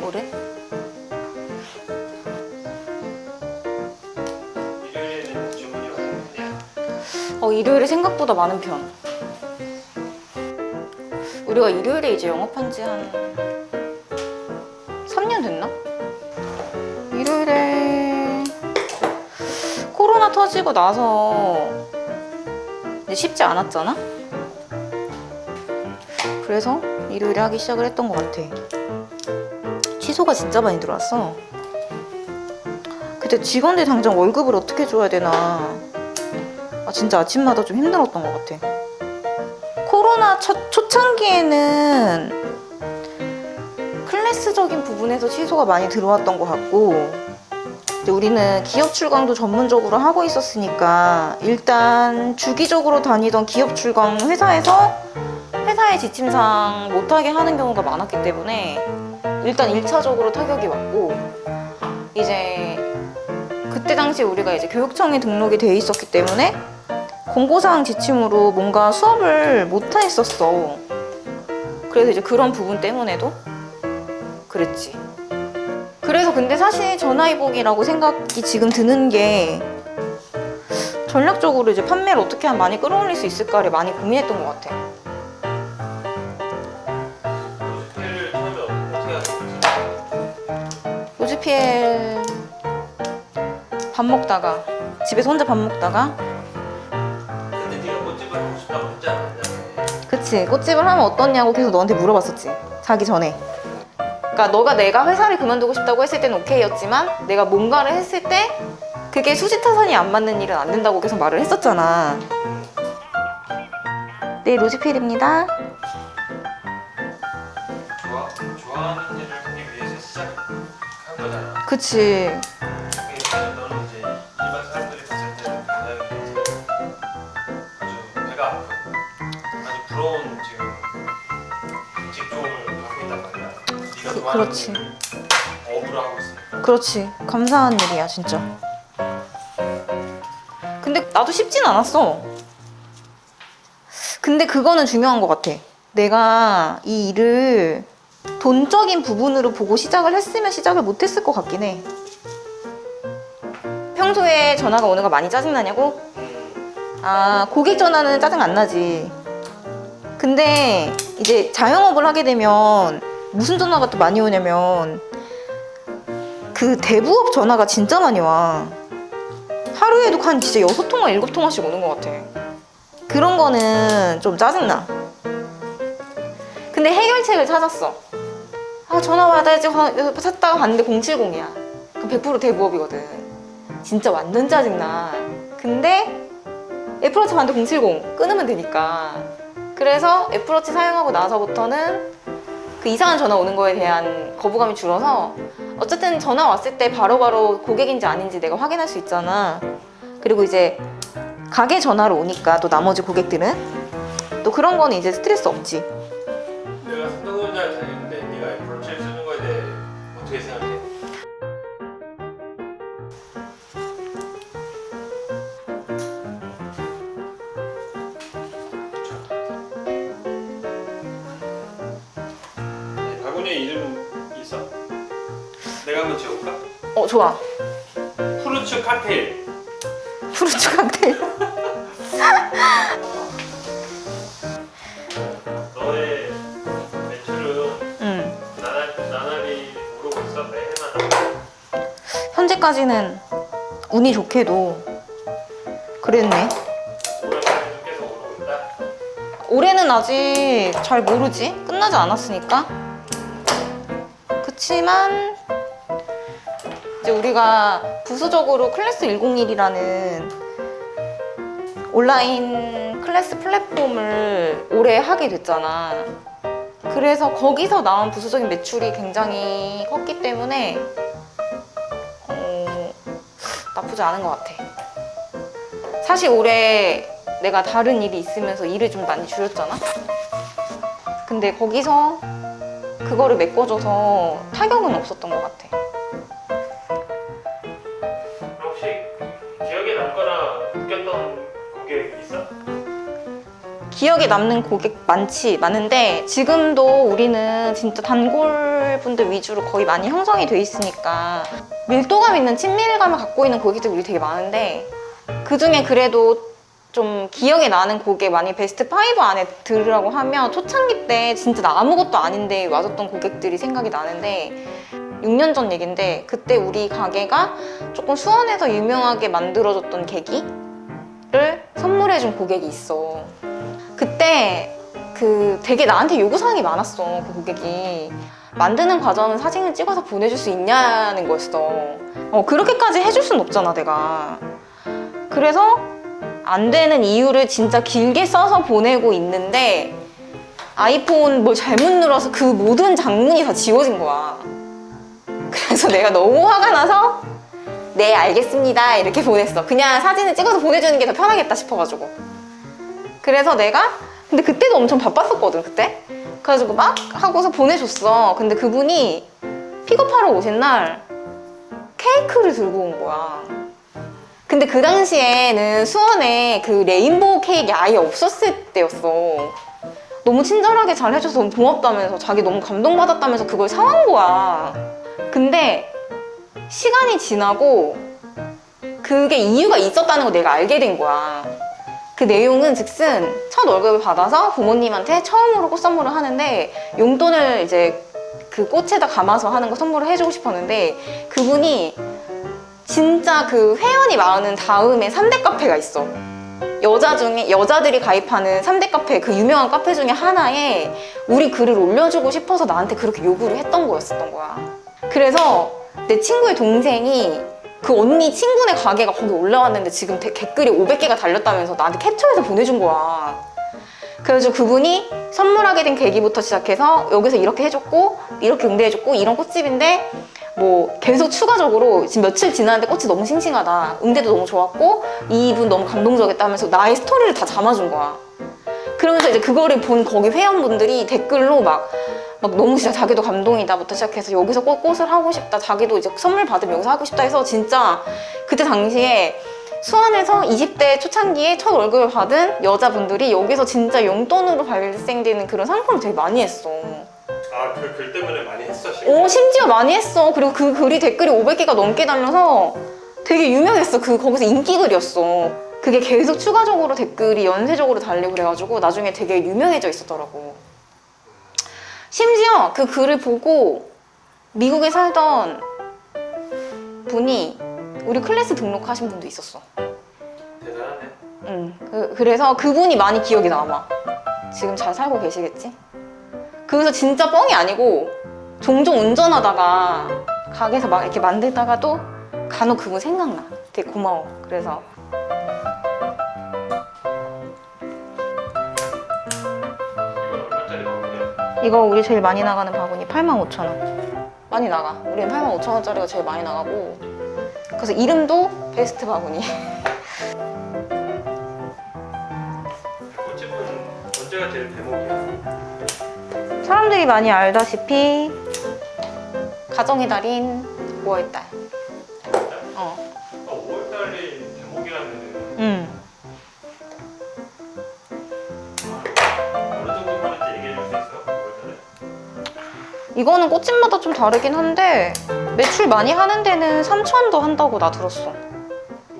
뭐래? 일요일에는 주문이 왔는데 어, 일요일에 생각보다 많은 편. 우리가 일요일에 이제 영업한 지 한 3년 됐나? 일요일에 코로나 터지고 나서 이제 쉽지 않았잖아? 그래서 일요일에 하기 시작을 했던 것 같아. 취소가 진짜 많이 들어왔어. 그때 직원들 당장 월급을 어떻게 줘야 되나. 아, 진짜 아침마다 좀 힘들었던 것 같아. 코로나 첫, 초창기에는 클래스적인 부분에서 취소가 많이 들어왔던 것 같고, 이제 우리는 기업 출강도 전문적으로 하고 있었으니까, 일단 주기적으로 다니던 기업 출강 회사에서 회사의 지침상 못하게 하는 경우가 많았기 때문에, 일단 1차적으로 타격이 왔고, 이제 그때 당시 우리가 이제 교육청에 등록이 돼 있었기 때문에 공고사항 지침으로 뭔가 수업을 못 했었어. 그래서 이제 그런 부분 때문에도 그랬지. 그래서 근데 사실 전화위복이라고 생각이 지금 드는 게 전략적으로 이제 판매를 어떻게 하면 많이 끌어올릴 수 있을까를 많이 고민했던 것 같아. 로즈페이를 처음에 어떻게 하셨어요? 로즈피엘 밥 먹다가 집에서 혼자 밥 먹다가 근데 네가 꽃집을 하고 싶다고 했잖아 그치 꽃집을 하면 어떻냐고 계속 너한테 물어봤었지 자기 전에 그러니까 너가 내가 회사를 그만두고 싶다고 했을 때는 오케이였지만 내가 뭔가를 했을 때 그게 수지타산이 안 맞는 일은 안 된다고 계속 말을 했었잖아. 네 로즈필입니다. 좋아, 좋아하는 일을 하기 위해서 시작한 거잖아. 그치. 그러니까 너는 이제 일반 사람들이 봤을 때는 굉장히 이제 아주 배가 아프고 아주 부러운 지금 그- 좋아하는 그렇지. 업으로 하고 있으니까 그렇지. 감사한 일이야 진짜. 근데 나도 쉽진 않았어. 근데 그거는 중요한 것 같아. 내가 이 일을 돈적인 부분으로 보고 시작을 했으면 시작을 못했을 것 같긴 해. 평소에 전화가 오는 거 많이 짜증나냐고? 아 고객 전화는 짜증 안 나지. 근데 이제 자영업을 하게 되면 무슨 전화가 또 많이 오냐면 그 대부업 전화가 진짜 많이 와. 하루에도 한 진짜 여섯 통화, 일곱 통화씩 오는 것 같아. 그런 거는 좀 짜증나. 근데 해결책을 찾았어. 아, 전화 받아야지. 화- 찾다가 봤는데 070이야. 그럼 100% 대부업이거든. 진짜 완전 짜증나. 근데 애플워치 봤는데 070 끊으면 되니까. 그래서 애플워치 사용하고 나서부터는 그 이상한 전화 오는 거에 대한 거부감이 줄어서 어쨌든 전화 왔을 때 바로바로 고객인지 아닌지 내가 확인할 수 있잖아. 그리고 이제 가게 전화로 오니까 또 나머지 고객들은 또 그런 거는 이제 스트레스 없지. 내가 한번 지어볼까? 어 좋아. 후르츠 칵테일 프루츠 칵테일. 너의 매출은 응. 나날, 나날이 오르고 있어? 매해마다 현재까지는 운이 좋게도 그랬네. 올해까지도 계속 오르고 있다? 올해는 아직 잘 모르지. 끝나지 않았으니까. 그치만 이제 우리가 부수적으로 클래스 101이라는 온라인 클래스 플랫폼을 올해 하게 됐잖아. 그래서 거기서 나온 부수적인 매출이 굉장히 컸기 때문에 어, 나쁘지 않은 것 같아. 사실 올해 내가 다른 일이 있으면서 일을 좀 많이 줄였잖아. 근데 거기서 그거를 메꿔줘서 타격은 없었던 것 같아. 웃겼던 고객 있어? 기억에 남는 고객 많지 많은데 지금도 우리는 진짜 단골 분들 위주로 거의 많이 형성이 돼 있으니까 밀도감 있는 친밀감을 갖고 있는 고객들 우리 되게 많은데 그 중에 그래도 좀 기억에 나는 고객 만약 베스트 5 안에 들으라고 하면 초창기 때 진짜 나 아무것도 아닌데 와줬던 고객들이 생각이 나는데 6년 전 얘긴데 그때 우리 가게가 조금 수원에서 유명하게 만들어줬던 계기 를 선물해준 고객이 있어. 그때 그 되게 나한테 요구사항이 많았어 그 고객이 만드는 과정은 사진을 찍어서 보내줄 수 있냐는 거였어. 어 그렇게까지 해줄 순 없잖아 내가. 그래서 안 되는 이유를 진짜 길게 써서 보내고 있는데 아이폰 뭘 잘못 눌러서 그 모든 장문이 다 지워진 거야. 그래서 내가 너무 화가 나서 네 알겠습니다 이렇게 보냈어. 그냥 사진을 찍어서 보내주는 게 더 편하겠다 싶어가지고. 그래서 내가 근데 그때도 엄청 바빴었거든 그때. 그래가지고 막 하고서 보내줬어. 근데 그분이 픽업하러 오신 날 케이크를 들고 온 거야. 근데 그 당시에는 수원에 그 레인보우 케이크 아예 없었을 때였어. 너무 친절하게 잘 해줘서 너무 고맙다면서 자기 너무 감동받았다면서 그걸 사온 거야. 근데 시간이 지나고 그게 이유가 있었다는 걸 내가 알게 된 거야. 그 내용은 즉슨 첫 월급을 받아서 부모님한테 처음으로 꽃 선물을 하는데 용돈을 이제 그 꽃에다 감아서 하는 거 선물을 해주고 싶었는데 그분이 진짜 그 회원이 많은 다음에 3대 카페가 있어. 여자 중에 여자들이 가입하는 3대 카페 그 유명한 카페 중에 하나에 우리 글을 올려주고 싶어서 나한테 그렇게 요구를 했던 거였었던 거야. 그래서 내 친구의 동생이 그 언니 친구네 가게가 거기 올라왔는데 지금 데- 댓글이 500개가 달렸다면서 나한테 캡처해서 보내준 거야. 그래서 그분이 선물하게 된 계기부터 시작해서 여기서 이렇게 해줬고 이렇게 응대해줬고 이런 꽃집인데 뭐 계속 추가적으로 지금 며칠 지났는데 꽃이 너무 싱싱하다 응대도 너무 좋았고 이분 너무 감동적이었다 하면서 나의 스토리를 다 담아준 거야 그러면서 이제 그거를 본 거기 회원분들이 댓글로 막, 막 너무 진짜 자기도 감동이다부터 시작해서 여기서 꽃, 꽃을 하고 싶다 자기도 이제 선물 받으면 여기서 하고 싶다 해서 진짜 그때 당시에 수원에서 20대 초창기에 첫 월급을 받은 여자분들이 여기서 진짜 용돈으로 발생되는 그런 상품을 되게 많이 했어. 아그 글 때문에 많이 했어 지금. 오, 심지어 많이 했어. 그리고 그 글이 댓글이 500개가 넘게 달려서 되게 유명했어. 그 거기서 인기 글이었어. 그게 계속 추가적으로 댓글이 연쇄적으로 달리고 그래가지고 나중에 되게 유명해져 있었더라고. 심지어 그 글을 보고 미국에 살던 분이 우리 클래스 등록하신 분도 있었어. 대단하네. 응. 그, 그래서 그분이 많이 기억에 남아. 지금 잘 살고 계시겠지? 그래서 진짜 뻥이 아니고 종종 운전하다가 가게에서 막 이렇게 만들다가도 간혹 그분 생각나. 되게 고마워. 그래서 이거 우리 제일 많이 나가는 바구니 85,000원. 많이 나가. 우리는 85,000원짜리가 제일 많이 나가고. 그래서 이름도 베스트 바구니. 꽃집은 언제가 제일 대목이야? 사람들이 많이 알다시피 가정의 달인 5월달. 이거는 꽃집마다 좀 다르긴 한데 매출 많이 하는 데는 3천도 한다고 나 들었어.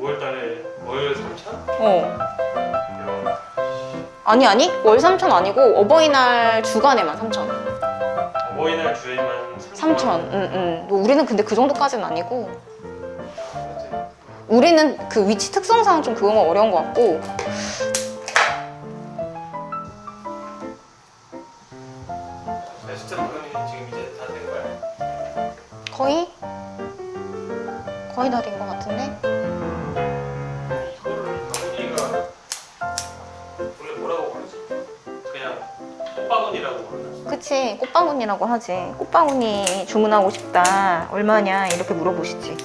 5월달에 월 3천? 어. 아니 아니 월 3천 아니고 어버이날 주간에만 3천. 어버이날 주에만 3천. 응 응. 뭐 우리는 근데 그 정도까지는 아니고 우리는 그 위치 특성상 좀 그건 어려운 것 같고 그치 꽃바구니라고 하지. 꽃바구니 주문하고 싶다. 얼마냐 이렇게 물어보시지.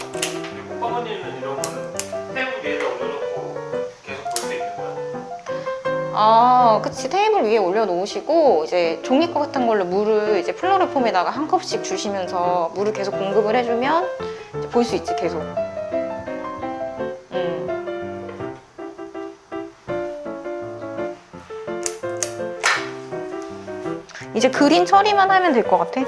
꽃바구니는 이런 거는 테이블 위에다 올려놓고 계속 볼 수 있는 거야? 아, 그치. 테이블 위에 올려놓으시고, 이제 종이컵 같은 걸로 물을 이제 플로레폼에다가 한 컵씩 주시면서 물을 계속 공급을 해주면 볼 수 있지, 계속. 이제 그린 처리만 하면 될 것 같아.